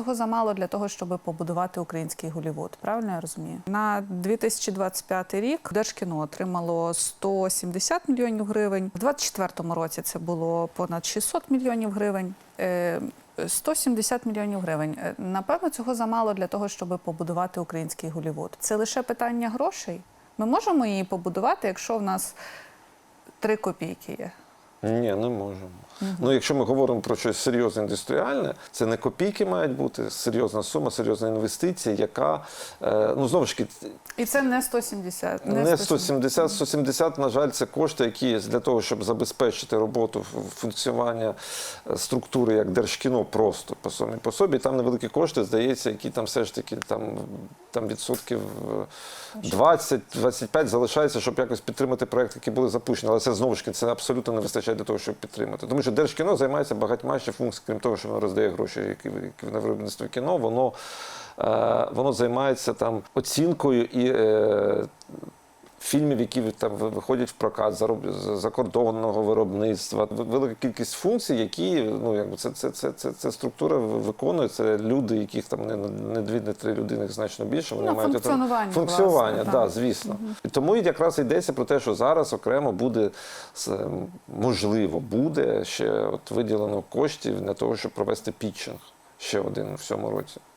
цього замало для того, щоб побудувати український Голівуд. Правильно я розумію? На 2025 рік Держкіно отримало 170 мільйонів гривень. У 2024 році це було понад 600 мільйонів гривень. Е, 170 мільйонів гривень. Е, Напевно, цього замало для того, щоб побудувати український Голівуд. Це лише питання грошей. Ми можемо її побудувати, якщо в нас 3 копійки є. Ні, не можемо. Ну, якщо ми говоримо про щось серйозне індустріальне, це не копійки мають бути, серйозна сума, серйозна інвестиція, яка е, ну знову ж таки І це не 170. не 170, 170, на жаль, це кошти, які є для того, щоб забезпечити роботу функціонування е, структури як держкіно просто по собі по собі. Там невеликі кошти, здається, які там все ж таки там, там відсотків е, 20-25 залишається, щоб якось підтримати проекти, які були запущені. Але це знову ж таки це абсолютно не вистачає для того, щоб підтримати. Тому що держкіно займається багатьма ще функціями, крім того, що воно роздає гроші, які, на виробництво кіно, воно, е, воно займається там оцінкою і. Фільмів, які там виходять в прокат зароб- закордонного виробництва, велика кількість функцій, які ну якби це, це, це, це, це структура виконує. Це люди, яких там не, не дві, не три людини, їх значно більше. Вони Ну, мають функціонування, функціонування, власне, да, так. звісно. І тому якраз йдеться про те, що зараз окремо буде можливо буде ще от виділено коштів для того, щоб провести пітчинг ще один в цьому році.